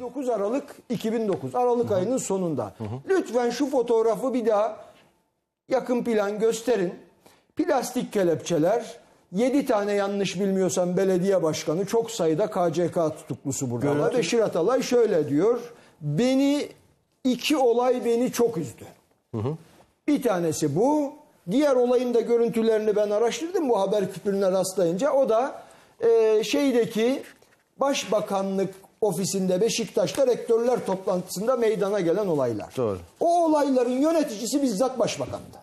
9 Aralık 2009 Aralık ayının sonunda. Lütfen şu fotoğrafı bir daha yakın plan gösterin. Plastik kelepçeler 7 tane yanlış bilmiyorsam belediye başkanı çok sayıda KCK tutuklusu burada. var. Beşir Atalay şöyle diyor. Beni iki olay beni çok üzdü. Bir tanesi bu. Diğer olayın da görüntülerini ben araştırdım bu haber küpürüne rastlayınca. O da e, şeydeki Başbakanlık ofisinde Beşiktaş'ta rektörler toplantısında meydana gelen olaylar. Doğru. O olayların yöneticisi bizzat başbakandı.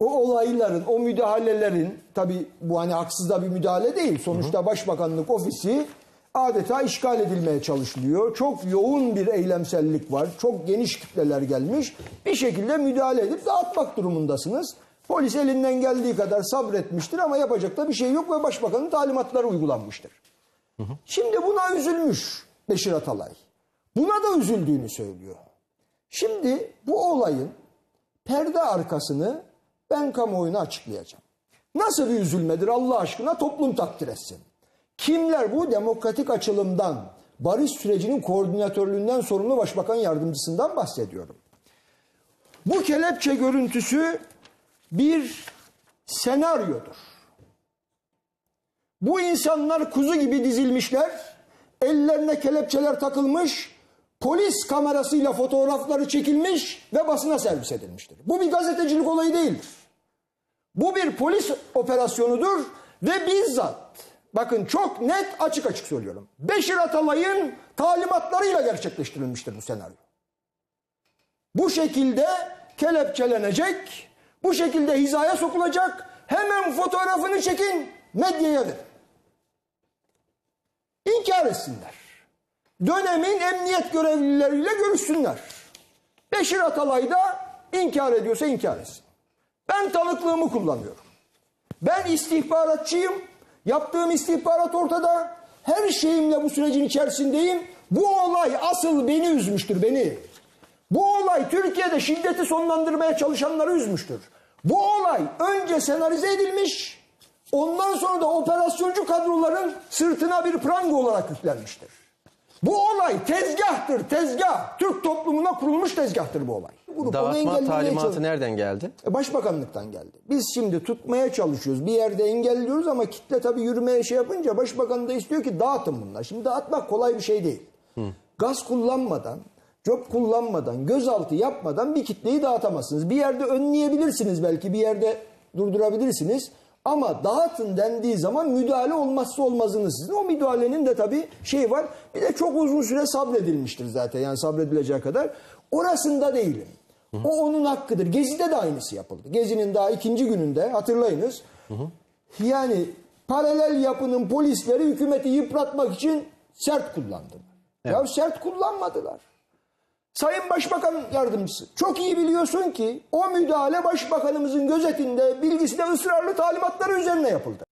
O olayların, o müdahalelerin tabi bu hani haksız da bir müdahale değil. Sonuçta Başbakanlık ofisi adeta işgal edilmeye çalışılıyor. Çok yoğun bir eylemsellik var. Çok geniş kitleler gelmiş. Bir şekilde müdahale edip dağıtmak durumundasınız. Polis elinden geldiği kadar sabretmiştir ama yapacak da bir şey yok ve Başbakanın talimatları uygulanmıştır. Şimdi buna üzülmüş Beşir Atalay. Buna da üzüldüğünü söylüyor. Şimdi bu olayın perde arkasını ben kamuoyuna açıklayacağım. Nasıl bir üzülmedir Allah aşkına toplum takdir etsin. Kimler bu demokratik açılımdan, barış sürecinin koordinatörlüğünden sorumlu başbakan yardımcısından bahsediyorum. Bu kelepçe görüntüsü bir senaryodur. Bu insanlar kuzu gibi dizilmişler, ellerine kelepçeler takılmış, polis kamerasıyla fotoğrafları çekilmiş ve basına servis edilmiştir. Bu bir gazetecilik olayı değildir. Bu bir polis operasyonudur ve bizzat bakın çok net açık açık söylüyorum. Beşir Atalay'ın talimatlarıyla gerçekleştirilmiştir bu senaryo. Bu şekilde kelepçelenecek, bu şekilde hizaya sokulacak, hemen fotoğrafını çekin, medyaya verin. İnkar etsinler. Dönemin emniyet görevlileriyle görüşsünler. Beşir Atalay da inkar ediyorsa inkar etsin. Ben tanıklığımı kullanıyorum. Ben istihbaratçıyım. Yaptığım istihbarat ortada. Her şeyimle bu sürecin içerisindeyim. Bu olay asıl beni üzmüştür, beni. Bu olay Türkiye'de şiddeti sonlandırmaya çalışanları üzmüştür. Bu olay önce senarize edilmiş, da operasyoncu kadroların sırtına bir pranga olarak yüklenmiştir. Bu olay tezgahtır, tezgah. Türk toplumuna kurulmuş tezgahtır bu olay. Bunu Dağıtma talimatı çalış- nereden geldi? E, Başbakanlıktan geldi. Biz şimdi tutmaya çalışıyoruz. Bir yerde engelliyoruz ama kitle tabii yürümeye şey yapınca başbakan da istiyor ki dağıtın bunlar. Şimdi dağıtmak kolay bir şey değil. Gaz kullanmadan, cop kullanmadan, gözaltı yapmadan bir kitleyi dağıtamazsınız. Bir yerde önleyebilirsiniz belki, bir yerde durdurabilirsiniz. Ama dağıtın dendiği zaman müdahale olmazsa olmazınız sizin. O müdahalenin de tabii şey var. Bir de çok uzun süre sabredilmiştir zaten. Yani sabredilecek kadar. Orasında değilim. O onun hakkıdır. Gezi'de de aynısı yapıldı. Gezi'nin daha ikinci gününde hatırlayınız. Yani paralel yapının polisleri hükümeti yıpratmak için sert kullandılar. Ya sert kullanmadılar. Sayın Başbakan Yardımcısı çok iyi biliyorsun ki o müdahale Başbakanımızın gözetinde bilgisinde ısrarlı talimatları üzerine yapıldı.